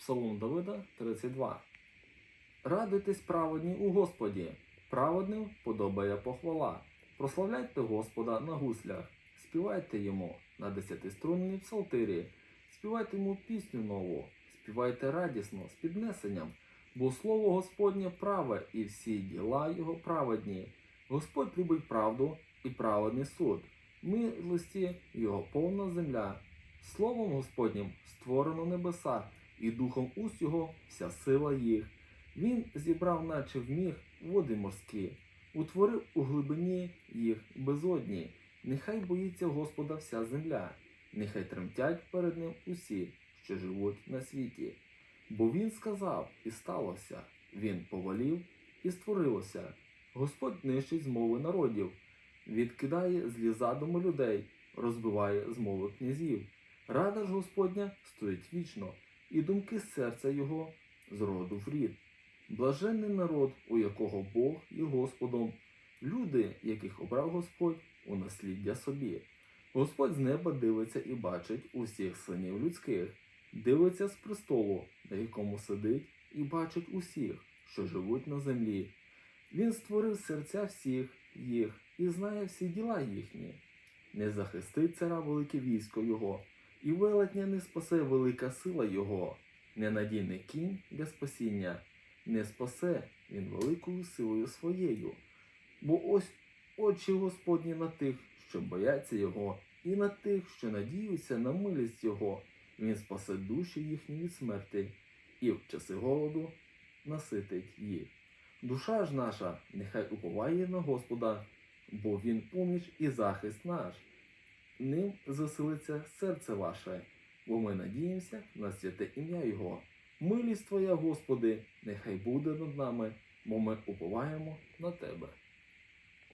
Псалом Давида 32. Радуйтесь праведні у Господі, праведним подобає похвала. Прославляйте Господа на гуслях, співайте йому на десятиструнній псалтирі, співайте йому пісню нову, співайте радісно, з піднесенням, бо слово Господнє праве і всі діла його праведні. Господь любить правду і праведний суд, милості його повна земля. Словом Господнім створено небеса, і духом уст його вся сила їх. Він зібрав, наче вміг, води морські, утворив у глибині їх безодні. Нехай боїться Господа вся земля, нехай тремтять перед ним усі, що живуть на світі. Бо він сказав, і сталося, він повелів, і створилося. Господь нищить змови народів, відкидає злі задуми людей, розбиває змови князів. Рада ж Господня стоїть вічно, і думки серця його з роду в рід. Блаженний народ, у якого Бог є Господом, люди, яких обрав Господь у насліддя собі. Господь з неба дивиться і бачить усіх синів людських, дивиться з престолу, на якому сидить, і бачить усіх, що живуть на землі. Він створив серця всіх їх і знає всі діла їхні. Не захистить цара велике військо його, і велетня не спасе велика сила його, ненадійний кінь для спасіння, не спасе він великою силою своєю. Бо ось очі Господні на тих, що бояться його, і на тих, що надіються на милість його. Він спасе душі їхні від смерти, і в часи голоду наситить їх. Душа ж наша нехай уповає на Господа, бо Він поміч і захист наш. Ним заселиться серце ваше, бо ми надіємося на святе ім'я Його. Милість Твоя, Господи, нехай буде над нами, бо ми уповаємо на Тебе.